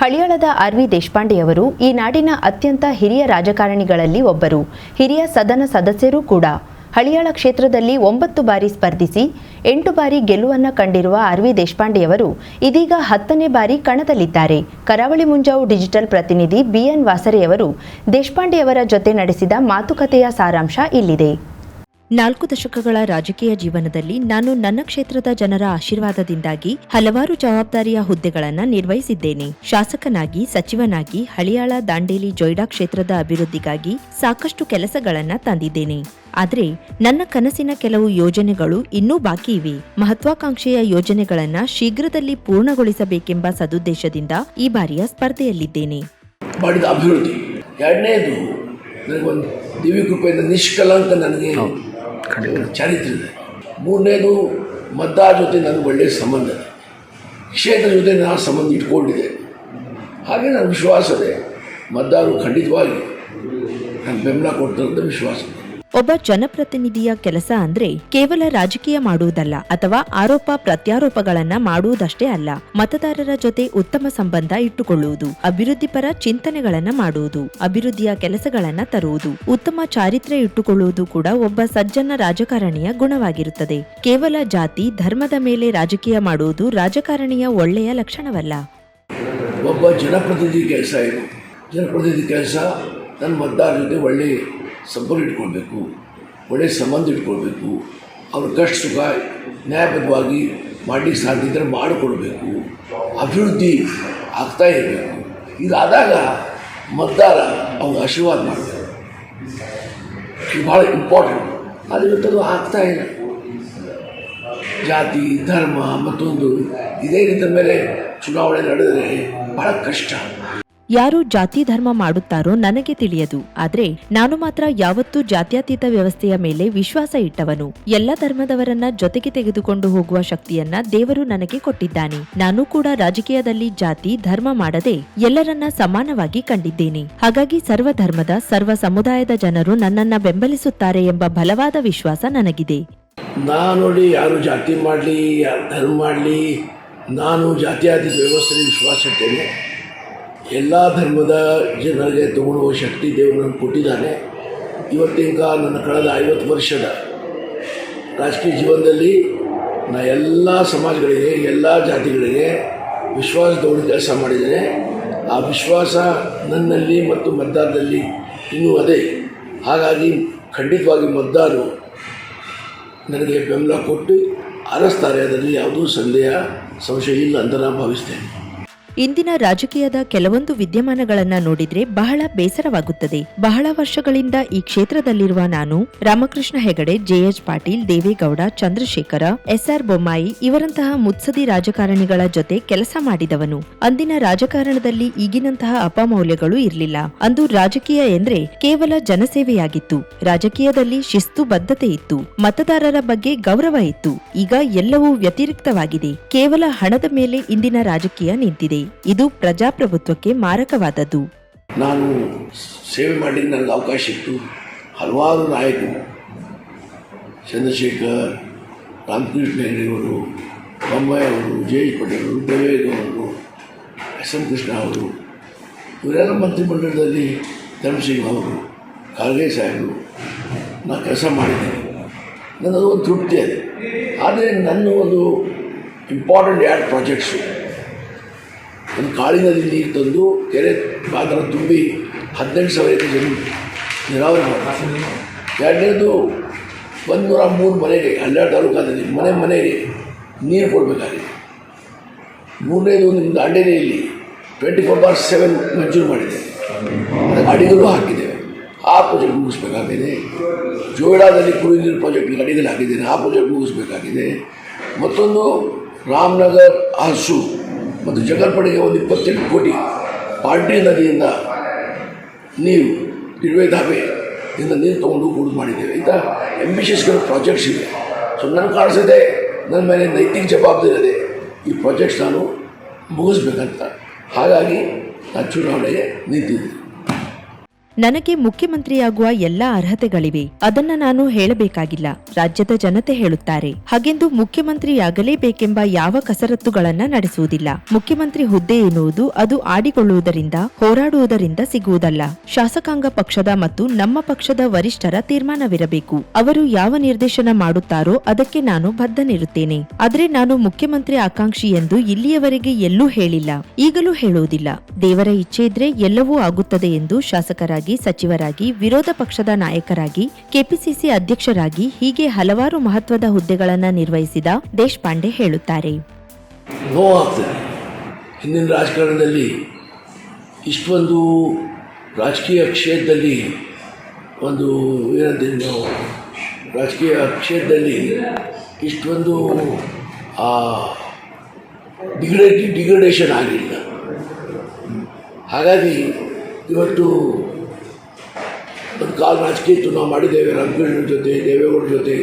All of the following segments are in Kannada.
ಹಳಿಯಾಳದ ಆರ್ ವಿ ದೇಶಪಾಂಡೆಯವರು ಈ ನಾಡಿನ ಅತ್ಯಂತ ಹಿರಿಯ ರಾಜಕಾರಣಿಗಳಲ್ಲಿ ಒಬ್ಬರು. ಹಿರಿಯ ಸದನ ಸದಸ್ಯರೂ ಕೂಡ. ಹಳಿಯಾಳ ಕ್ಷೇತ್ರದಲ್ಲಿ ಒಂಬತ್ತು ಬಾರಿ ಸ್ಪರ್ಧಿಸಿ, ಎಂಟು ಬಾರಿ ಗೆಲುವನ್ನು ಕಂಡಿರುವ ಆರ್ ವಿ ದೇಶಪಾಂಡೆಯವರು ಇದೀಗ ಹತ್ತನೇ ಬಾರಿ ಕಣದಲ್ಲಿದ್ದಾರೆ. ಕರಾವಳಿ ಮುಂಜಾವು ಡಿಜಿಟಲ್ ಪ್ರತಿನಿಧಿ ಬಿಎನ್ ವಾಸರೆಯವರು ದೇಶಪಾಂಡೆಯವರ ಜೊತೆ ನಡೆಸಿದ ಮಾತುಕತೆಯ ಸಾರಾಂಶ ಇಲ್ಲಿದೆ. ನಾಲ್ಕು ದಶಕಗಳ ರಾಜಕೀಯ ಜೀವನದಲ್ಲಿ ನಾನು ನನ್ನ ಕ್ಷೇತ್ರದ ಜನರ ಆಶೀರ್ವಾದದಿಂದಾಗಿ ಹಲವಾರು ಜವಾಬ್ದಾರಿಯ ಹುದ್ದೆಗಳನ್ನು ನಿರ್ವಹಿಸಿದ್ದೇನೆ. ಶಾಸಕನಾಗಿ ಸಚಿವನಾಗಿ ಹಳಿಯಾಳ ದಾಂಡೇಲಿ ಜೊಯ್ಡಾ ಕ್ಷೇತ್ರದ ಅಭಿವೃದ್ಧಿಗಾಗಿ ಸಾಕಷ್ಟು ಕೆಲಸಗಳನ್ನು ತಂದಿದ್ದೇನೆ. ಆದರೆ ನನ್ನ ಕನಸಿನ ಕೆಲವು ಯೋಜನೆಗಳು ಇನ್ನೂ ಬಾಕಿ ಇವೆ. ಮಹತ್ವಾಕಾಂಕ್ಷೆಯ ಯೋಜನೆಗಳನ್ನು ಶೀಘ್ರದಲ್ಲಿ ಪೂರ್ಣಗೊಳಿಸಬೇಕೆಂಬ ಸದುದ್ದೇಶದಿಂದ ಈ ಬಾರಿಯ ಸ್ಪರ್ಧೆಯಲ್ಲಿದ್ದೇನೆ. ಮಾಡಿದ ಅಭಿವೃದ್ಧಿ. ಎರಡನೇದು ನನಗೊಂದು ದಿವ್ಯ ಕೃಪೆಯಿಂದ ನಿಷ್ಕಲಂಕ ನನಗೆ ಚಾರಿತ್ರ್ಯ ಇದೆ. ಮೂರನೇದು ಮದ್ದಾ ಜೊತೆ ನನಗೆ ಒಳ್ಳೆಯ ಸಂಬಂಧ ಇದೆ. ಕ್ಷೇತ್ರ ಜೊತೆ ನಾನು ಸಂಬಂಧ ಇಟ್ಕೊಂಡಿದ್ದೆ ಹಾಗೆ ನನ್ನ ವಿಶ್ವಾಸ ಇದೆ. ಮದ್ದಾರು ಖಂಡಿತವಾಗಿ ನನ್ನ ಬೆಂಬಲ ಕೊಡ್ತಾರೆ ಅಂತ ವಿಶ್ವಾಸ ಇದೆ. ಒಬ್ಬ ಜನಪ್ರತಿನಿಧಿಯ ಕೆಲಸ ಅಂದ್ರೆ ಕೇವಲ ರಾಜಕೀಯ ಮಾಡುವುದಲ್ಲ ಅಥವಾ ಆರೋಪ ಪ್ರತ್ಯಾರೋಪಗಳನ್ನ ಮಾಡುವುದಷ್ಟೇ ಅಲ್ಲ, ಮತದಾರರ ಜೊತೆ ಉತ್ತಮ ಸಂಬಂಧ ಇಟ್ಟುಕೊಳ್ಳುವುದು ಅಭಿವೃದ್ಧಿಪರ ಚಿಂತನೆಗಳನ್ನ ಮಾಡುವುದು, ಅಭಿವೃದ್ಧಿಯ ಕೆಲಸಗಳನ್ನ ತರುವುದು, ಉತ್ತಮ ಚಾರಿತ್ರ್ಯ ಇಟ್ಟುಕೊಳ್ಳುವುದು ಕೂಡ ಒಬ್ಬ ಸಜ್ಜನ ರಾಜಕಾರಣಿಯ ಗುಣವಾಗಿರುತ್ತದೆ. ಕೇವಲ ಜಾತಿ, ಧರ್ಮದ ಮೇಲೆ ರಾಜಕೀಯ ಮಾಡುವುದು ರಾಜಕಾರಣಿಯ ಒಳ್ಳೆಯ ಲಕ್ಷಣವಲ್ಲ. ಒಬ್ಬ ಜನಪ್ರತಿನಿಧಿ ಕೆಲಸ ಇದು. ಜನಪ್ರತಿನಿಧಿ ಕೆಲಸ ನನ್ನ ಮತದಾರರ ಜೊತೆ ಒಳ್ಳೆ ಸಂಪರ್ಕ ಇಟ್ಕೊಳ್ಬೇಕು ಒಳ್ಳೆಯ ಸಂಬಂಧ ಇಟ್ಕೊಳ್ಬೇಕು, ಅವ್ರ ಕಷ್ಟ ಸುಖ ನ್ಯಾಯಬದ್ಧವಾಗಿ ಮಾಡಲಿಕ್ಕೆ ಸಾಧ್ಯ ಇದ್ದರೆ ಮಾಡಿಕೊಡ್ಬೇಕು, ಅಭಿವೃದ್ಧಿ ಆಗ್ತಾ ಇರಬೇಕು. ಇದಾದಾಗ ಮತದಾರ ಅವ್ನ ಆಶೀರ್ವಾದ ಮಾಡಬೇಕು ಇದು ಭಾಳ ಇಂಪಾರ್ಟೆಂಟ್ ಅದು ಇವತ್ತದು ಆಗ್ತಾ ಇಲ್ಲ. ಜಾತಿ, ಧರ್ಮ ಮತ್ತೊಂದು ಇದೇ ರೀತಿಯ ಮೇಲೆ ಚುನಾವಣೆ ನಡೆದರೆ ಭಾಳ ಕಷ್ಟ. ಯಾರು ಜಾತಿ ಧರ್ಮ ಮಾಡುತ್ತಾರೋ ನನಗೆ ತಿಳಿಯದು. ಆದರೆ ನಾನು ಮಾತ್ರ ಯಾವತ್ತೂ ಜಾತ್ಯತೀತ ವ್ಯವಸ್ಥೆಯ ಮೇಲೆ ವಿಶ್ವಾಸ ಇಟ್ಟವನು. ಎಲ್ಲ ಧರ್ಮದವರನ್ನ ಜೊತೆಗೆ ತೆಗೆದುಕೊಂಡು ಹೋಗುವ ಶಕ್ತಿಯನ್ನ ದೇವರು ನನಗೆ ಕೊಟ್ಟಿದ್ದಾನೆ. ನಾನು ಕೂಡ ರಾಜಕೀಯದಲ್ಲಿ ಜಾತಿ, ಧರ್ಮ ಮಾಡದೆ ಎಲ್ಲರನ್ನ ಸಮಾನವಾಗಿ ಕಂಡಿದ್ದೇನೆ. ಹಾಗಾಗಿ ಸರ್ವ ಧರ್ಮದ ಸರ್ವ ಸಮುದಾಯದ ಜನರು ನನ್ನನ್ನ ಬೆಂಬಲಿಸುತ್ತಾರೆ ಎಂಬ ಬಲವಾದ ವಿಶ್ವಾಸ ನನಗಿದೆ. ನಾನು ನೋಡಿ ಯಾರು ಜಾತಿ ಮಾಡಲಿ ಧರ್ಮ ಮಾಡಲಿ, ನಾನು ಜಾತ್ಯಾತೀತ ವ್ಯವಸ್ಥೆ ವಿಶ್ವಾಸ ಇಟ್ಟೇನೆ ಎಲ್ಲ ಧರ್ಮದ ಜನರಿಗೆ ತಗೊಳ್ಳುವ ಶಕ್ತಿ ದೇವರು ನನಗೆ ಕೊಟ್ಟಿದ್ದಾನೆ. ಇವತ್ತಿನ ನನ್ನ ಕಳೆದ ಐವತ್ತು ವರ್ಷದ ರಾಜಕೀಯ ಜೀವನದಲ್ಲಿ ನಾ ಎಲ್ಲ ಸಮಾಜಗಳಿಗೆ, ಎಲ್ಲ ಜಾತಿಗಳಿಗೆ ವಿಶ್ವಾಸ ತಗೊಂಡು ಕೆಲಸ ಮಾಡಿದ್ದೇನೆ. ಆ ವಿಶ್ವಾಸ ನನ್ನಲ್ಲಿ ಮತ್ತು ಮತದಾರದಲ್ಲಿ ಇನ್ನೂ ಅದೇ. ಹಾಗಾಗಿ ಖಂಡಿತವಾಗಿ ಮತದಾರರು ನನಗೆ ಬೆಂಬಲ ಕೊಟ್ಟು ಆರಿಸ್ತಾರೆ ಅದರಲ್ಲಿ ಯಾವುದೂ ಸಂದೇಹ, ಸಂಶಯ ಇಲ್ಲ ಅಂತ ನಾನು ಭಾವಿಸ್ತೇನೆ. ಇಂದಿನ ರಾಜಕೀಯದ ಕೆಲವೊಂದು ವಿದ್ಯಮಾನಗಳನ್ನ ನೋಡಿದ್ರೆ ಬಹಳ ಬೇಸರವಾಗುತ್ತದೆ. ಬಹಳ ವರ್ಷಗಳಿಂದ ಈ ಕ್ಷೇತ್ರದಲ್ಲಿರುವ ನಾನು ರಾಮಕೃಷ್ಣ ಹೆಗಡೆ, ಜೆಎಚ್ ಪಾಟೀಲ್, ದೇವೇಗೌಡ, ಚಂದ್ರಶೇಖರ, ಎಸ್ಆರ್ ಬೊಮ್ಮಾಯಿ ಇವರಂತಹ ಮುತ್ಸದಿ ರಾಜಕಾರಣಿಗಳ ಜೊತೆ ಕೆಲಸ ಮಾಡಿದವನು. ಅಂದಿನ ರಾಜಕಾರಣದಲ್ಲಿ ಈಗಿನಂತಹ ಅಪಮೌಲ್ಯಗಳು ಇರಲಿಲ್ಲ. ಅಂದು ರಾಜಕೀಯ ಎಂದ್ರೆ ಕೇವಲ ಜನಸೇವೆಯಾಗಿತ್ತು. ರಾಜಕೀಯದಲ್ಲಿ ಶಿಸ್ತು ಬದ್ಧತೆ ಇತ್ತು. ಮತದಾರರ ಬಗ್ಗೆ ಗೌರವ ಇತ್ತು. ಈಗ ಎಲ್ಲವೂ ವ್ಯತಿರಿಕ್ತವಾಗಿದೆ. ಕೇವಲ ಹಣದ ಮೇಲೆ ಇಂದಿನ ರಾಜಕೀಯ ನಿಂತಿದೆ. ಇದು ಪ್ರಜಾಪ್ರಭುತ್ವಕ್ಕೆ ಮಾರಕವಾದದ್ದು. ನಾನು ಸೇವೆ ಮಾಡಲಿಕ್ಕೆ ನನಗೆ ಅವಕಾಶ ಇತ್ತು. ಹಲವಾರು ನಾಯಕರು, ಚಂದ್ರಶೇಖರ್, ರಾಮಕೃಷ್ಣ ಹೆಗಡೆಯವರು ಅವರು ಜೆ ಎಚ್ ಪಟೇಲ್ ಅವರು ದೇವೇಗೌಡರು ಎಸ್ ಎಂ ಕೃಷ್ಣ ಅವರು, ಇವರೆಲ್ಲ ಮಂತ್ರಿಮಂಡಲದಲ್ಲಿ ಧರ್ಮಸಿಂಗ್ ಅವರು, ಖರ್ಗೆ ಸಾಹೇಬರು ನಾನು ಕೆಲಸ ಮಾಡಿದ್ದೇನೆ. ನನ್ನದು ಒಂದು ತೃಪ್ತಿ ಅದೇ. ಆದರೆ ನನ್ನ ಒಂದು ಇಂಪಾರ್ಟೆಂಟ್ ಎರಡು ಪ್ರಾಜೆಕ್ಟ್ಸು ಒಂದು ಕಾಳಿನಲ್ಲಿ ನೀರು ತಂದು ಕೆರೆ ಪಾತ್ರ ತುಂಬಿ ಹದಿನೆಂಟು ಸಾವಿರ ಎಕರೆ ಜಮೀನು ನೀರಾವರಿ ಮಾಡಿ ಎರಡನೇದು ಒಂದು ನೂರ ಮೂರು ಮನೆಗೆ ಹನ್ನೆರಡು ತಾಲೂಕಾದಲ್ಲಿ ಮನೆ ಮನೆಗೆ ನೀರು ಕೊಡಬೇಕಾಗಿದೆ. ಮೂರನೇದು ನಿಮ್ಮದು ದಾಂಡೇಲಿಯಲ್ಲಿ ಟ್ವೆಂಟಿ ಫೋರ್ ಬಾರ್ ಸೆವೆನ್ ಮಂಜೂರು ಮಾಡಿದೆ. ಅಡಿಗಲು ಹಾಕಿದ್ದೇವೆ. ಆ ಪ್ರಾಜೆಕ್ಟ್ ಮುಗಿಸ್ಬೇಕಾಗಿದೆ. ಜೋಯಿಡಾದಲ್ಲಿ ಕುಡಿ ನೀರು ಪ್ರಾಜೆಕ್ಟ್ ಅಡಿಗಲು ಹಾಕಿದ್ದೇನೆ. ಆ ಪ್ರಾಜೆಕ್ಟ್ ಮುಗಿಸ್ಬೇಕಾಗಿದೆ. ಮತ್ತೊಂದು ರಾಮನಗರ್ ಹಸು. ಮತ್ತು ಜಗಲ್ಪಡೆಗೆ ಒಂದು ಇಪ್ಪತ್ತೆಂಟು ಕೋಟಿ ಪಾಲ್ಟಿ ನದಿಯಿಂದ ನೀರು ಇರುವೆ ಧಾಬೆಯಿಂದ ನೀರು ತೊಗೊಂಡು ಕೂಡ ಮಾಡಿದ್ದೇವೆ. ಇಂಥ ಎಂಬಿಷಿಯಸ್ಗಳ ಪ್ರಾಜೆಕ್ಟ್ಸ್ ಇವೆ ಸೊ ನನಗೆ ಕಾಣಿಸಿದೆ ನನ್ನ ಮೇಲೆ ನೈತಿಕ ಜವಾಬ್ದಾರಿ ಇದೆ. ಈ ಪ್ರಾಜೆಕ್ಟ್ಸ್ ನಾನು ಮುಗಿಸ್ಬೇಕಂತ. ಹಾಗಾಗಿ ನಾನು ಚುನಾವಣೆಗೆ ನಿಂತಿದ್ದೀನಿ. ನನಗೆ ಮುಖ್ಯಮಂತ್ರಿಯಾಗುವ ಎಲ್ಲ ಅರ್ಹತೆಗಳಿವೆ. ಅದನ್ನ ನಾನು ಹೇಳಬೇಕಾಗಿಲ್ಲ. ರಾಜ್ಯದ ಜನತೆ ಹೇಳುತ್ತಾರೆ. ಹಾಗೆಂದು ಮುಖ್ಯಮಂತ್ರಿಯಾಗಲೇಬೇಕೆಂಬ ಯಾವ ಕಸರತ್ತುಗಳನ್ನ ನಡೆಸುವುದಿಲ್ಲ. ಮುಖ್ಯಮಂತ್ರಿ ಹುದ್ದೆ ಎನ್ನುವುದು ಅದು ಆಡಿಕೊಳ್ಳುವುದರಿಂದ, ಹೋರಾಡುವುದರಿಂದ ಸಿಗುವುದಲ್ಲ. ಶಾಸಕಾಂಗ ಪಕ್ಷದ ಮತ್ತು ನಮ್ಮ ಪಕ್ಷದ ವರಿಷ್ಠರ ತೀರ್ಮಾನವಿರಬೇಕು. ಅವರು ಯಾವ ನಿರ್ದೇಶನ ಮಾಡುತ್ತಾರೋ ಅದಕ್ಕೆ ನಾನು ಬದ್ಧನಿರುತ್ತೇನೆ. ಆದರೆ ನಾನು ಮುಖ್ಯಮಂತ್ರಿ ಆಕಾಂಕ್ಷಿ ಎಂದು ಇಲ್ಲಿಯವರೆಗೆ ಎಲ್ಲೂ ಹೇಳಿಲ್ಲ. ಈಗಲೂ ಹೇಳುವುದಿಲ್ಲ. ದೇವರ ಇಚ್ಛೆ ಇದ್ರೆ ಎಲ್ಲವೂ ಆಗುತ್ತದೆ ಎಂದು ಶಾಸಕರಾಗಿ ಸಚಿವರಾಗಿ, ವಿರೋಧ ಪಕ್ಷದ ನಾಯಕರಾಗಿ, ಕೆಪಿಸಿಸಿ ಅಧ್ಯಕ್ಷರಾಗಿ ಹೀಗೆ ಹಲವಾರು ಮಹತ್ವದ ಹುದ್ದೆಗಳನ್ನು ನಿರ್ವಹಿಸಿದ ದೇಶಪಾಂಡೆ ಹೇಳುತ್ತಾರೆ. ಹಿಂದಿನ ರಾಜಕಾರಣದಲ್ಲಿ ಇಷ್ಟೊಂದು ರಾಜಕೀಯ ಕ್ಷೇತ್ರದಲ್ಲಿ ಒಂದು ಏನಂತೀವಿ ನಾವು ರಾಜಕೀಯ ಕ್ಷೇತ್ರದಲ್ಲಿ ಇಷ್ಟೊಂದು, ಆ ಡಿಗ್ರೇಟಿ ಡಿಗ್ರೇಡೇಷನ್ ಆಗಿಲ್ಲ. ಹಾಗಾಗಿ ಇವತ್ತು ಕಾಲ ರಾಜಕೀಯ ಇತ್ತು, ನಾವು ಮಾಡಿದ್ದೇವೆ. ರಾಮಕೃಷ್ಣ ಜೊತೆ, ದೇವೇಗೌಡ ಜೊತೆ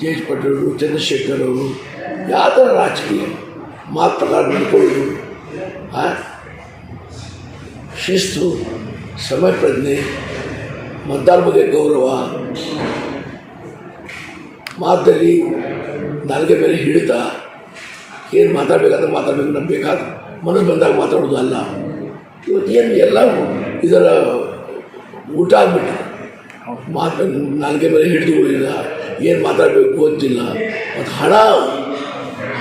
ಜೆ ಪಟೇಲರು ಚಂದ್ರಶೇಖರ್ ಅವರು, ಯಾವ ಥರ ರಾಜಕೀಯ ಮಾತು ಪ್ರಕಾರ ನಡ್ಕೊಳ್ಳೋದು? ಶಿಸ್ತು ಸಮಯ ಪ್ರಜ್ಞೆ ಮತದಾರ ಬಗ್ಗೆ ಗೌರವ, ಮಾತಲ್ಲಿ ನಾಲ್ಗೆ ಮೇಲೆ ಹಿಡಿತ. ಏನು ಮಾತಾಡಬೇಕಾದ್ರೆ ಮಾತಾಡಬೇಕು, ನಮ್ಗೆ ಬೇಕಾದ ಮನಸ್ಸು ಬಂದಾಗ ಮಾತಾಡೋದು ಅಲ್ಲ. ಇವತ್ತು ಏನು ಎಲ್ಲ ಇದರ ಊಟ ಆಗ್ಬಿಟ್ಟು ಮಾತು ನನಗೆ ಮೇಲೆ ಹಿಡಿದುಗಳಿಲ್ಲ ಏನು ಮಾತಾಡಬೇಕು ಗೊತ್ತಿಲ್ಲ. ಮತ್ತು ಹಣ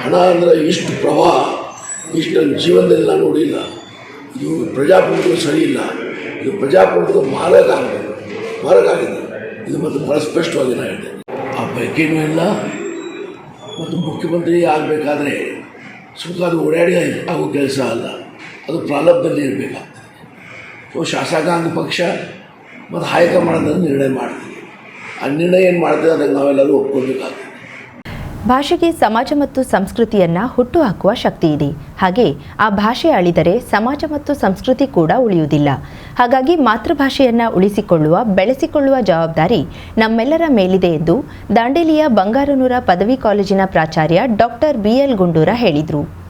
ಹಣ ಅಂದರೆ ಇಷ್ಟು ಪ್ರವಾಹ, ಇಷ್ಟು ನನ್ನ ಜೀವನದಲ್ಲಿ ನಾನು ನೋಡಿಲ್ಲ. ಇದು ಪ್ರಜಾಪ್ರಭುತ್ವ ಸರಿ ಇಲ್ಲ. ಇದು ಪ್ರಜಾಪ್ರಭುತ್ವ ಮಾರಕ ಆಗಬೇಕು. ಇದು ಮತ್ತು ಭಾಳ ಸ್ಪಷ್ಟವಾಗಿ ನಾನು ಹೇಳಿದೆ. ಆ ಬೈಕೇನೂ ಇಲ್ಲ. ಮತ್ತು ಮುಖ್ಯಮಂತ್ರಿ ಆಗಬೇಕಾದ್ರೆ ಸುಖ, ಅದು ಓಡಾಡಿ ಆಗೋ ಕೆಲಸ ಅಲ್ಲ. ಅದು ಪ್ರಾರಬ್ಧದಲ್ಲಿ ಇರಬೇಕಾಗ್ತದೆ. ಶಾಸಕಾಂಗ ಪಕ್ಷ ಮತ್ತು ಹೈಕಮಾಂಡ್ ನಿರ್ಣಯ ಮಾಡ್ತೀವಿ ಆ ನಿರ್ಣಯ ಏನು ಮಾಡ್ತೀವಿ ಅದಕ್ಕೆ ನಾವೆಲ್ಲರೂ ಒಪ್ಕೊಳ್ಬೇಕಾಗ್ತದೆ. ಭಾಷೆಗೆ ಸಮಾಜ ಮತ್ತು ಸಂಸ್ಕೃತಿಯನ್ನ ಹುಟ್ಟುಹಾಕುವ ಶಕ್ತಿ ಇದೆ. ಹಾಗೆ ಆ ಭಾಷೆ ಅಳಿದರೆ ಸಮಾಜ ಮತ್ತು ಸಂಸ್ಕೃತಿ ಕೂಡ ಉಳಿಯುವುದಿಲ್ಲ. ಹಾಗಾಗಿ ಮಾತೃಭಾಷೆಯನ್ನ ಉಳಿಸಿಕೊಳ್ಳುವ, ಬೆಳೆಸಿಕೊಳ್ಳುವ ಜವಾಬ್ದಾರಿ ನಮ್ಮೆಲ್ಲರ ಮೇಲಿದೆ ಎಂದು ದಾಂಡೇಲಿಯ ಬಂಗಾರನೂರ ಪದವಿ ಕಾಲೇಜಿನ ಪ್ರಾಚಾರ್ಯ ಡಾಕ್ಟರ್ ಬಿಎಲ್ ಗುಂಡೂರ ಹೇಳಿದರು.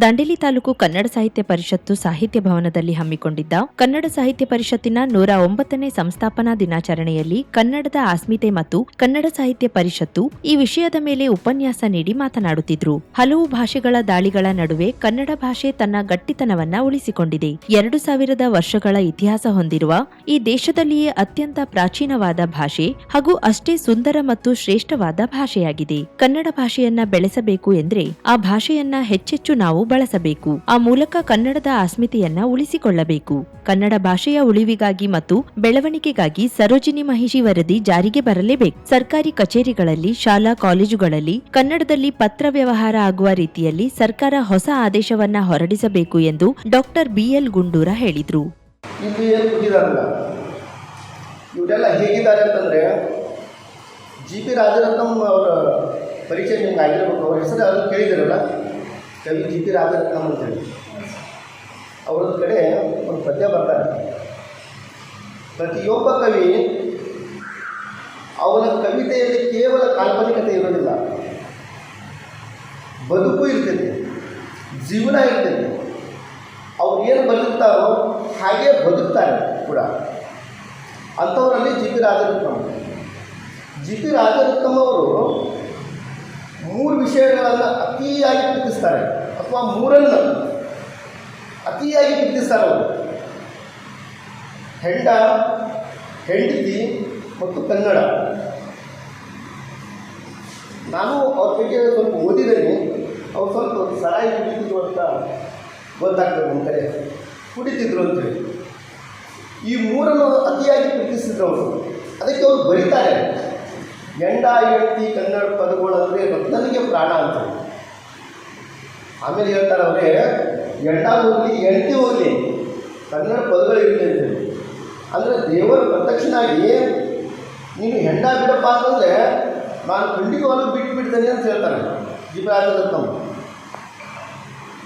ದಂಡೇಲಿ ತಾಲೂಕು ಕನ್ನಡ ಸಾಹಿತ್ಯ ಪರಿಷತ್ತು ಸಾಹಿತ್ಯ ಭವನದಲ್ಲಿ ಹಮ್ಮಿಕೊಂಡಿದ್ದ ಕನ್ನಡ ಸಾಹಿತ್ಯ ಪರಿಷತ್ತಿನ ನೂರ ಒಂಬತ್ತನೇ ಸಂಸ್ಥಾಪನಾ ದಿನಾಚರಣೆಯಲ್ಲಿ ಕನ್ನಡದ ಅಸ್ಮಿತೆ ಮತ್ತು ಕನ್ನಡ ಸಾಹಿತ್ಯ ಪರಿಷತ್ತು ಈ ವಿಷಯದ ಮೇಲೆ ಉಪನ್ಯಾಸ ನೀಡಿ ಮಾತನಾಡುತ್ತಿದ್ರು. ಹಲವು ಭಾಷೆಗಳ ದಾಳಿಗಳ ನಡುವೆ ಕನ್ನಡ ಭಾಷೆ ತನ್ನ ಗಟ್ಟಿತನವನ್ನ ಉಳಿಸಿಕೊಂಡಿದೆ. ಎರಡು ಸಾವಿರದ ವರ್ಷಗಳ ಇತಿಹಾಸ ಹೊಂದಿರುವ ಈ ದೇಶದಲ್ಲಿಯೇ ಅತ್ಯಂತ ಪ್ರಾಚೀನವಾದ ಭಾಷೆ ಹಾಗೂ ಅಷ್ಟೇ ಸುಂದರ ಮತ್ತು ಶ್ರೇಷ್ಠವಾದ ಭಾಷೆಯಾಗಿದೆ. ಕನ್ನಡ ಭಾಷೆಯನ್ನ ಬೆಳೆಸಬೇಕು ಎಂದ್ರೆ ಆ ಭಾಷೆಯನ್ನ ಹೆಚ್ಚೆಚ್ಚು ನಾವು ಬಳಸಬೇಕು. ಆ ಮೂಲಕ ಕನ್ನಡದ ಅಸ್ಮಿತೆಯನ್ನ ಉಳಿಸಿಕೊಳ್ಳಬೇಕು. ಕನ್ನಡ ಭಾಷೆಯ ಉಳಿವಿಗಾಗಿ ಮತ್ತು ಬೆಳವಣಿಗೆಗಾಗಿ ಸರೋಜಿನಿ ಮಹಿಷಿ ವರದಿ ಜಾರಿಗೆ ಬರಲೇಬೇಕು. ಸರ್ಕಾರಿ ಕಚೇರಿಗಳಲ್ಲಿ, ಶಾಲಾ ಕಾಲೇಜುಗಳಲ್ಲಿ, ಕನ್ನಡದಲ್ಲಿ ಪತ್ರ ವ್ಯವಹಾರ ಆಗುವ ರೀತಿಯಲ್ಲಿ ಸರ್ಕಾರ ಹೊಸ ಆದೇಶವನ್ನ ಹೊರಡಿಸಬೇಕು ಎಂದು ಡಾಕ್ಟರ್ ಬಿಎಲ್ ಗುಂಡೂರ ಹೇಳಿದ್ರು. ಜಿ ಪಿ ರಾಜರತ್ನಂ ಅವರ ಪರಿಚಯ ನಿಮ್ಗೆ ಆಗಿರಬೇಕು. ಅವ್ರ ಹೆಸರು ಅದನ್ನು ಕೇಳಿದಿರಲ್ಲ ಕವಿ ಜಿ ಪಿ ಅಂತ ಅಂತೇಳಿ ಅವರೊಂದು ಕಡೆ ಒಂದು ಪದ್ಯ ಬರ್ತಾರೆ. ಪ್ರತಿಯೊಬ್ಬ ಕವಿ ಅವನ ಕವಿತೆಯಲ್ಲಿ ಕೇವಲ ಕಾಲ್ಪನಿಕತೆ ಇರೋದಿಲ್ಲ. ಬದುಕು ಇರ್ತೈತೆ ಜೀವನ ಇರ್ತೈತೆ ಅವ್ರು ಏನು ಬದುಕ್ತಾರೋ ಹಾಗೆ ಬದುಕ್ತಾರೆ ಕೂಡ. ಅಂಥವರಲ್ಲಿ G P Rajaratnam G P Rajaratnam ಅವರು ಮೂರು ವಿಷಯಗಳನ್ನು ಅತಿಯಾಗಿ ಪ್ರೀತಿಸ್ತಾರೆ. ಅಥವಾ ಮೂರನ್ನು ಅತಿಯಾಗಿ ಪ್ರೀತಿಸ್ತಾರೆ ಅವರು. ಹೆಂಡ, ಹೆಂಡತಿ ಮತ್ತು ಕನ್ನಡ. ನಾನು ಅವ್ರ ಬಗ್ಗೆ ಸ್ವಲ್ಪ ಓದಿದ್ದೇನೆ. ಅವ್ರು ಸ್ವಲ್ಪ ಸರಾಯಿ ಕುಡಿತಿದ್ರು ಅಂತ ಗೊತ್ತಾಗ್ತದೆ ಕಡೆ. ಕುಡಿತಿದ್ರು ಅಂತೇಳಿ ಈ ಮೂರನ್ನು ಅತಿಯಾಗಿ ಪ್ರೀತಿಸಿದ್ರು ಅವರು. ಅದಕ್ಕೆ ಅವರು ಬರೀತಾರೆ. ಎಂಡ ಹೆಂಡತಿ ಕನ್ನಡ ಪದಗಳು ಅಂದರೆ ರತ್ನನಿಗೆ ಪ್ರಾಣ ಅಂತ. ಆಮೇಲೆ ಹೇಳ್ತಾರೆ ಅವರೇ ಗಂಡ ಹೋಗಲಿ ಹೆಂಡತಿ ಹೋಗಲಿ. ಕನ್ನಡ ಪದಗಳು ಇರಲಿ ಅಂತೇಳಿ ಅಂದರೆ ದೇವರು ಪ್ರತ್ಯಕ್ಷನಾಗಿ ನೀನು ಹೆಂಡ ಬಿಡಪ್ಪ ಅಂತಂದರೆ ನಾನು ಖಂಡಿತವಾಗ್ಲೂ ಬಿಟ್ಟು ಬಿಡ್ತೇನೆ ಅಂತ ಹೇಳ್ತಾರೆ. ಜೀವರಾಜರತ್ನಂ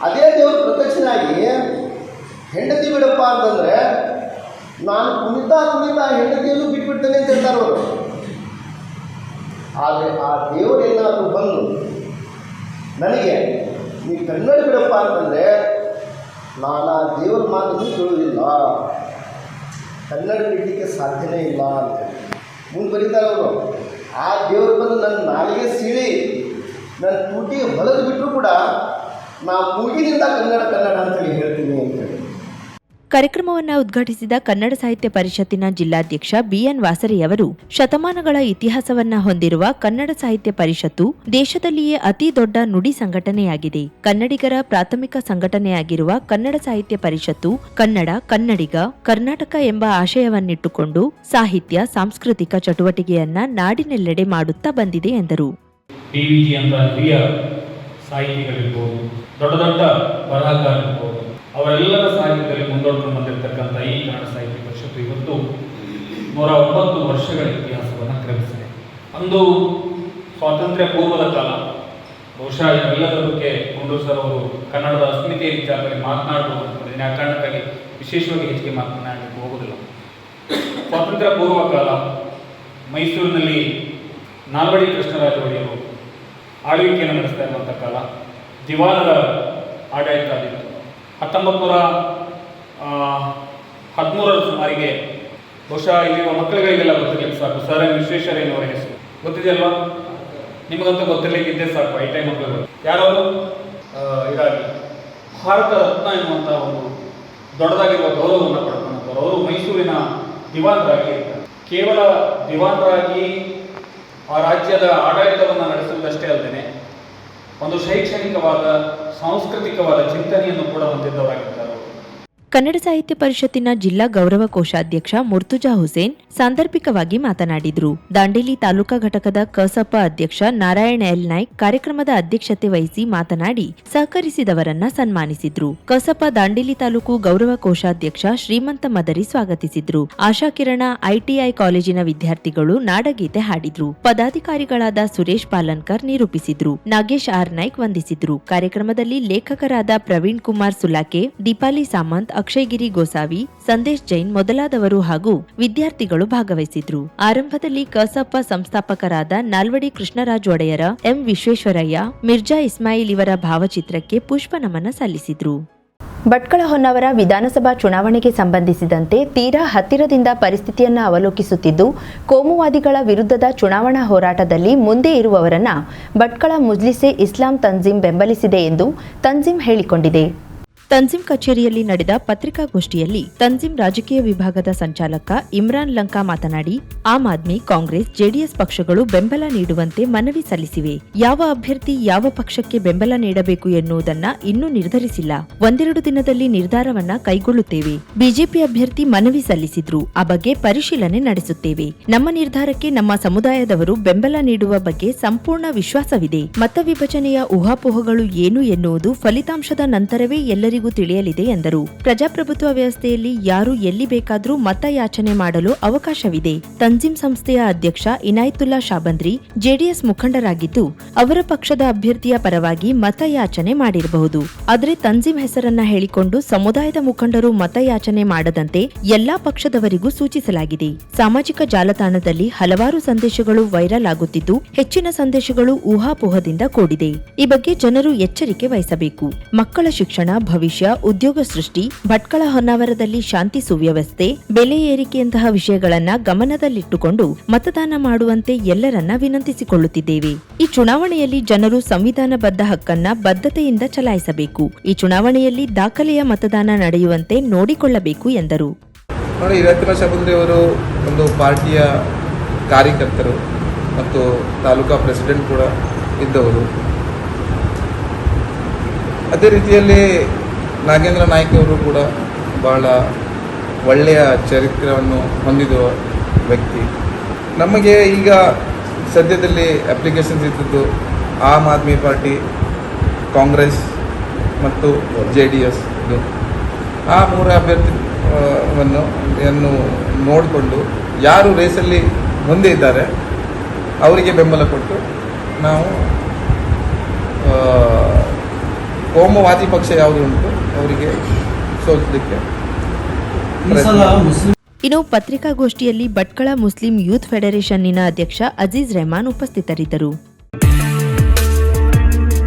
ಅದೇ ದೇವರು ಪ್ರತ್ಯಕ್ಷನಾಗಿ ಹೆಂಡತಿ ಬಿಡಪ್ಪ ಅಂತಂದರೆ ನಾನು ಕುಣಿತಾ ಕುಣಿತಾ ಹೆಂಡತಿಯನ್ನು ಬಿಟ್ಬಿಡ್ತೇನೆ ಅಂತ ಹೇಳ್ತಾರೆ ಅವರು. ಆದರೆ ಆ ದೇವರೇನಾದರೂ ಬಂದು ನನಗೆ, ನೀ ಕನ್ನಡ ಬಿಡಪ್ಪ ಅಂತಂದರೆ, ನಾನು ಆ ದೇವರ ಮಾತನ್ನು ಕೇಳುವುದಿಲ್ಲ. ಕನ್ನಡ ಬಿಡಲಿಕ್ಕೆ ಸಾಧ್ಯನೇ ಇಲ್ಲ ಅಂತ. ಮುಂದೆ ಬರೀತಾರೆ ಅವರು. ಆ ದೇವರು ಬಂದು ನನ್ನ ನಾಲಿಗೆ ಸೀಳಿ, ನನ್ನ ತುಟಿ ಹೊಲದು ಬಿಟ್ಟರು ಕೂಡ ನಾ ಮೂಗಿನಿಂದ ಕನ್ನಡ ಕನ್ನಡ ಅಂತೇಳಿ ಹೇಳ್ತೀನಿ ಅಂತೇಳಿ ಕಾರ್ಯಕ್ರಮವನ್ನು ಉದ್ಘಾಟಿಸಿದ ಕನ್ನಡ ಸಾಹಿತ್ಯ ಪರಿಷತ್ತಿನ ಜಿಲ್ಲಾಧ್ಯಕ್ಷ ಬಿಎನ್ ವಾಸರೆಯವರು ಶತಮಾನಗಳ ಇತಿಹಾಸವನ್ನ ಹೊಂದಿರುವ ಕನ್ನಡ ಸಾಹಿತ್ಯ ಪರಿಷತ್ತು ದೇಶದಲ್ಲಿಯೇ ಅತಿ ದೊಡ್ಡ ನುಡಿ ಸಂಘಟನೆಯಾಗಿದೆ. ಕನ್ನಡಿಗರ ಪ್ರಾಥಮಿಕ ಸಂಘಟನೆಯಾಗಿರುವ ಕನ್ನಡ ಸಾಹಿತ್ಯ ಪರಿಷತ್ತು ಕನ್ನಡ, ಕನ್ನಡಿಗ, ಕರ್ನಾಟಕ ಎಂಬ ಆಶಯವನ್ನಿಟ್ಟುಕೊಂಡು ಸಾಹಿತ್ಯ, ಸಾಂಸ್ಕೃತಿಕ ಚಟುವಟಿಕೆಯನ್ನ ನಾಡಿನೆಲ್ಲೆಡೆ ಮಾಡುತ್ತಾ ಬಂದಿದೆ ಎಂದರು. ದೊಡ್ಡ ದೊಡ್ಡ ಬರಹಗಾರರಿರ್ಬೋದು ಅವರೆಲ್ಲರ ಸಾಹಿತ್ಯದಲ್ಲಿ ಮುಂದೋಡ್ಕೊಂಡು ಬಂದಿರತಕ್ಕಂಥ ಈ ಕನ್ನಡ ಸಾಹಿತ್ಯ ಪರಿಷತ್ತು ಇವತ್ತು ನೂರ ಒಂಬತ್ತು ವರ್ಷಗಳ ಇತಿಹಾಸವನ್ನು ಕ್ರಮಿಸಿದೆ. ಅಂದು ಸ್ವಾತಂತ್ರ್ಯ ಪೂರ್ವದ ಕಾಲ, ಬಹುಶಃ ಇವೆಲ್ಲದಕ್ಕೆ ಗುಂಡೂರು ಸರ್ ಅವರು ಕನ್ನಡದ ಅಸ್ಮಿತೆಯ ವಿಚಾರದಲ್ಲಿ ಮಾತನಾಡಬಹುದು ಆ ಕಾರಣಕ್ಕಾಗಿ ವಿಶೇಷವಾಗಿ ಹೆಚ್ಚಿಗೆ ಮಾತನಾಡಲಿಕ್ಕೆ ಹೋಗೋದಿಲ್ಲ. ಸ್ವಾತಂತ್ರ್ಯ ಪೂರ್ವ ಕಾಲ, ಮೈಸೂರಿನಲ್ಲಿ ನಾಲ್ವಡಿ ಕೃಷ್ಣರಾಜ ಒಡೆಯರು ಆಳ್ವಿಕೆಯನ್ನು ನಡೆಸ್ತಾ ಇರುವಂಥ ಕಾಲ, ದಿವಾನರ ಆಡಳಿತ ಹತ್ತೊಂಬತ್ತು ನೂರ ಹದಿಮೂರರ ಸುಮಾರಿಗೆ ಬಹುಶಃ ಇಲ್ಲಿರುವ ಮಕ್ಕಳುಗಳಿಗೆಲ್ಲ ಗೊತ್ತಿರಲಿಕ್ಕೆ ಸಾಕು. ಸರ್ ಎಂ ವಿಶ್ವೇಶ್ವರಯ್ಯನವರ ಹೆಸರು. ಗೊತ್ತಿದೆಯಲ್ವಾ? ನಿಮಗಂತೂ ಗೊತ್ತಿರಲಿಕ್ಕಿದ್ದೇ ಸಾಕು, ಐ ಟೈಮ್ ಮಕ್ಕಳುಗಳು ಯಾರವರು? ಇದಾಗಿ ಭಾರತ ರತ್ನ ಎನ್ನುವಂಥ ಒಂದು ದೊಡ್ಡದಾಗಿರುವ ಗೌರವವನ್ನು ಪಡ್ಕೊಂಡವರು ಅವರು ಮೈಸೂರಿನ ದಿವಾನರಾಗಿ ಕೇವಲ ದಿವಾನರಾಗಿ ಆ ರಾಜ್ಯದ ಆಡಳಿತವನ್ನು ನಡೆಸುವುದಷ್ಟೇ ಅಲ್ಲದೆ ಒಂದು ಶೈಕ್ಷಣಿಕವಾದ ಸಾಂಸ್ಕೃತಿಕವಾದ ಚಿಂತನೆಯನ್ನು ಕೂಡ ಹೊಂದಿದ್ದವರಾಗಿದ್ದಾರೆ. ಕನ್ನಡ ಸಾಹಿತ್ಯ ಪರಿಷತ್ತಿನ ಜಿಲ್ಲಾ ಗೌರವ ಕೋಶಾಧ್ಯಕ್ಷ ಮುರ್ತುಜಾ ಹುಸೇನ್ ಸಾಂದರ್ಭಿಕವಾಗಿ ಮಾತನಾಡಿದರು. ದಾಂಡೇಲಿ ತಾಲೂಕಾ ಘಟಕದ ಕಸಪ ಅಧ್ಯಕ್ಷ ನಾರಾಯಣ ಎಲ್ ನಾಯ್ಕ್ ಕಾರ್ಯಕ್ರಮದ ಅಧ್ಯಕ್ಷತೆ ವಹಿಸಿ ಮಾತನಾಡಿ ಸಹಕರಿಸಿದವರನ್ನ ಸನ್ಮಾನಿಸಿದ್ರು. ಕಸಪ ದಾಂಡೇಲಿ ತಾಲೂಕು ಗೌರವ ಕೋಶಾಧ್ಯಕ್ಷ ಶ್ರೀಮಂತ ಮದರಿ ಸ್ವಾಗತಿಸಿದ್ರು. ಆಶಾ ಕಿರಣ ಐಟಿಐ ಕಾಲೇಜಿನ ವಿದ್ಯಾರ್ಥಿಗಳು ನಾಡಗೀತೆ ಹಾಡಿದ್ರು. ಪದಾಧಿಕಾರಿಗಳಾದ ಸುರೇಶ್ ಪಾಲನ್ಕರ್ ನಿರೂಪಿಸಿದ್ರು. ನಾಗೇಶ್ ಆರ್ ನಾಯ್ಕ್ ವಂದಿಸಿದ್ರು. ಕಾರ್ಯಕ್ರಮದಲ್ಲಿ ಲೇಖಕರಾದ ಪ್ರವೀಣ್ ಕುಮಾರ್ ಸುಲಾಕೆ, ದೀಪಾಲಿ ಸಾಮಂತ್ ಅಕ್ಷಯ್ಗಿರಿ ಗೋಸಾವಿ, ಸಂದೇಶ್ ಜೈನ್ ಮೊದಲಾದವರು ಹಾಗೂ ವಿದ್ಯಾರ್ಥಿಗಳು ಭಾಗವಹಿಸಿದ್ರು. ಆರಂಭದಲ್ಲಿ ಕಸಪ್ಪ ಸಂಸ್ಥಾಪಕರಾದ ನಾಲ್ವಡಿ ಕೃಷ್ಣರಾಜ್ ಒಡೆಯರ, ಎಂ ವಿಶ್ವೇಶ್ವರಯ್ಯ, ಮಿರ್ಜಾ ಇಸ್ಮಾಯಿಲ್ ಇವರ ಭಾವಚಿತ್ರಕ್ಕೆ ಪುಷ್ಪ ನಮನ ಸಲ್ಲಿಸಿದ್ರು. ಭಟ್ಕಳ ಹೊನ್ನವರ ವಿಧಾನಸಭಾ ಚುನಾವಣೆಗೆ ಸಂಬಂಧಿಸಿದಂತೆ ತೀರಾ ಹತ್ತಿರದಿಂದ ಪರಿಸ್ಥಿತಿಯನ್ನು ಅವಲೋಕಿಸುತ್ತಿದ್ದು, ಕೋಮುವಾದಿಗಳ ವಿರುದ್ಧದ ಚುನಾವಣಾ ಹೋರಾಟದಲ್ಲಿ ಮುಂದೆ ಇರುವವರನ್ನ ಭಟ್ಕಳ ಮುಜ್ಲಿಸೆ ಇಸ್ಲಾಂ ತಂಜಿಂ ಬೆಂಬಲಿಸಿದೆ ಎಂದು ತಂಜಿಂ ಹೇಳಿಕೊಂಡಿದೆ. ತಂಜಿಂ ಕಚೇರಿಯಲ್ಲಿ ನಡೆದ ಪತ್ರಿಕಾಗೋಷ್ಠಿಯಲ್ಲಿ ತಂಜಿಂ ರಾಜಕೀಯ ವಿಭಾಗದ ಸಂಚಾಲಕ ಇಮ್ರಾನ್ ಲಂಕಾ ಮಾತನಾಡಿ, ಆಮ್ ಆದ್ಮಿ ಕಾಂಗ್ರೆಸ್, ಜೆಡಿಎಸ್ ಪಕ್ಷಗಳು ಬೆಂಬಲ ನೀಡುವಂತೆ ಮನವಿ ಸಲ್ಲಿಸಿವೆ. ಯಾವ ಅಭ್ಯರ್ಥಿ ಯಾವ ಪಕ್ಷಕ್ಕೆ ಬೆಂಬಲ ನೀಡಬೇಕು ಎನ್ನುವುದನ್ನ ಇನ್ನೂ ನಿರ್ಧರಿಸಿಲ್ಲ. ಒಂದೆರಡು ದಿನದಲ್ಲಿ ನಿರ್ಧಾರವನ್ನ ಕೈಗೊಳ್ಳುತ್ತೇವೆ. ಬಿಜೆಪಿ ಅಭ್ಯರ್ಥಿ ಮನವಿ ಸಲ್ಲಿಸಿದ್ರು, ಆ ಬಗ್ಗೆ ಪರಿಶೀಲನೆ ನಡೆಸುತ್ತೇವೆ. ನಮ್ಮ ನಿರ್ಧಾರಕ್ಕೆ ನಮ್ಮ ಸಮುದಾಯದವರು ಬೆಂಬಲ ನೀಡುವ ಬಗ್ಗೆ ಸಂಪೂರ್ಣ ವಿಶ್ವಾಸವಿದೆ. ಮತ ವಿಭಜನೆಯ ಊಹಾಪೋಹಗಳು ಏನು ಎನ್ನುವುದು ಫಲಿತಾಂಶದ ನಂತರವೇ ಎಲ್ಲರಿಗೂ ತಿಳಿಯಲಿದೆ ಎಂದರು. ಪ್ರಜಾಪ್ರಭುತ್ವ ವ್ಯವಸ್ಥೆಯಲ್ಲಿ ಯಾರು ಎಲ್ಲಿ ಬೇಕಾದರೂ ಮತ ಯಾಚನೆ ಮಾಡಲು ಅವಕಾಶವಿದೆ. ತಂಜಿಂ ಸಂಸ್ಥೆಯ ಅಧ್ಯಕ್ಷ ಇನಾಯತುಲ್ಲಾ ಶಾಬಂದ್ರಿ, ಜೆಡಿಎಸ್ ಮುಖಂಡರಾಗಿದ್ದು, ಅವರ ಪಕ್ಷದ ಅಭ್ಯರ್ಥಿಯ ಪರವಾಗಿ ಮತ ಯಾಚನೆ ಮಾಡಿರಬಹುದು. ಆದರೆ ತಂಜಿಂ ಹೆಸರನ್ನ ಹೇಳಿಕೊಂಡು ಸಮುದಾಯದ ಮುಖಂಡರು ಮತ ಯಾಚನೆ ಮಾಡದಂತೆ ಎಲ್ಲಾ ಪಕ್ಷದವರಿಗೂ ಸೂಚಿಸಲಾಗಿದೆ. ಸಾಮಾಜಿಕ ಜಾಲತಾಣದಲ್ಲಿ ಹಲವಾರು ಸಂದೇಶಗಳು ವೈರಲ್ ಆಗುತ್ತಿದ್ದು, ಹೆಚ್ಚಿನ ಸಂದೇಶಗಳು ಊಹಾಪೋಹದಿಂದ ಕೂಡಿದೆ. ಈ ಬಗ್ಗೆ ಜನರು ಎಚ್ಚರಿಕೆ ವಹಿಸಬೇಕು. ಮಕ್ಕಳ ಶಿಕ್ಷಣ ಭವಿಷ್ಯ ಉದ್ಯೋಗ ಸೃಷ್ಟಿ, ಭಟ್ಕಳ ಹೊನ್ನಾವರದಲ್ಲಿ ಶಾಂತಿ ಸುವ್ಯವಸ್ಥೆ, ಬೆಲೆ ಏರಿಕೆಯಂತಹ ವಿಷಯಗಳನ್ನ ಗಮನದಲ್ಲಿಟ್ಟುಕೊಂಡು ಮತದಾನ ಮಾಡುವಂತೆ ಎಲ್ಲರನ್ನ ವಿನಂತಿಸಿಕೊಳ್ಳುತ್ತಿದ್ದೇವೆ. ಈ ಚುನಾವಣೆಯಲ್ಲಿ ಜನರು ಸಂವಿಧಾನಬದ್ಧ ಹಕ್ಕನ್ನ ಬದ್ಧತೆಯಿಂದ ಚಲಾಯಿಸಬೇಕು. ಈ ಚುನಾವಣೆಯಲ್ಲಿ ದಾಖಲೆಯ ಮತದಾನ ನಡೆಯುವಂತೆ ನೋಡಿಕೊಳ್ಳಬೇಕು ಎಂದರು. ಒಂದು ಪಾರ್ಟಿಯ ಕಾರ್ಯಕರ್ತರು ಮತ್ತು ತಾಲೂಕಾ ಪ್ರೆಸಿಡೆಂಟ್ ಕೂಡ ಇದ್ದವರು. ಅದೇ ರೀತಿಯಲ್ಲಿ ನಾಗೇಂದ್ರ ನಾಯ್ಕ ಅವರು ಕೂಡ ಬಹಳ ಒಳ್ಳೆಯ ಚರಿತ್ರೆಯನ್ನು ಹೊಂದಿದ ವ್ಯಕ್ತಿ. ನಮಗೆ ಈಗ ಸದ್ಯದಲ್ಲಿ ಅಪ್ಲಿಕೇಶನ್ಸ್ ಇದ್ದದ್ದು ಆಮ್ ಆದ್ಮಿ ಪಾರ್ಟಿ, ಕಾಂಗ್ರೆಸ್ ಮತ್ತು ಜೆ ಡಿ ಎಸ್ ಆ ಮೂರು ಅಭ್ಯರ್ಥಿ ವನ್ನು ಯನ್ನು ನೋಡಿಕೊಂಡು ಯಾರು ರೇಸಲ್ಲಿ ಮುಂದೆ ಇದ್ದಾರೆ ಅವರಿಗೆ ಬೆಂಬಲ ಕೊಟ್ಟು ನಾವು ಕೋಮುವಾದಿ ಪಕ್ಷ ಯಾವುದು ಉಂಟು ಅವರಿಗೆ ಸೋಲಿಸಲಿಕ್ಕೆ? ಮುಸ್ಲಿಂ ಇನ್ನು ಪತ್ರಿಕಾಗೋಷ್ಠಿಯಲ್ಲಿ ಭಟ್ಕಳ ಮುಸ್ಲಿಂ ಯೂತ್ ಫೆಡರೇಷನ್ನಿನ ಅಧ್ಯಕ್ಷ ಅಜೀಜ್ ರೆಹಮಾನ್ ಉಪಸ್ಥಿತರಿದ್ದರು.